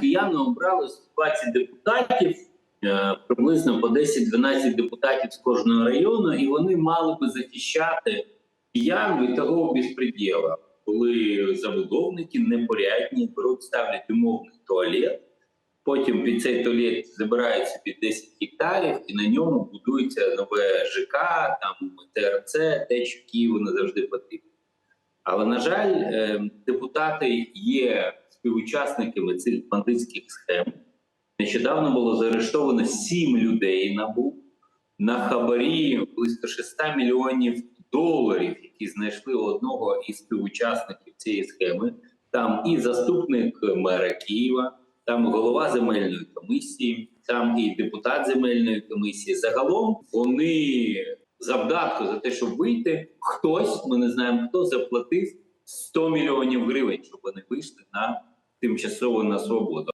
Кияни обрали 120 депутатів, е, приблизно по 10-12 депутатів з кожного району, і вони мали би захищати киян від того безпреділа, коли забудовники непорядні беруть, ставлять умовний туалет. Потім під цей туалет забирають собі 10 гектарів, і на ньому будується нове ЖК, там ТРЦ, те, що Києву не завжди потрібно. Але на жаль, е, депутати є співучасниками цих бандитських схем. Нещодавно було заарештовано сім людей набув на хабарі близько 600 мільйонів доларів, які знайшли одного із співучасників цієї схеми. Там і заступник мера Києва, там голова земельної комісії, там і депутат земельної комісії. Загалом вони завдатку за те, щоб вийти, хтось, ми не знаємо хто, заплатив 100 мільйонів гривень, щоб вони вийшли на тимчасово на свободу.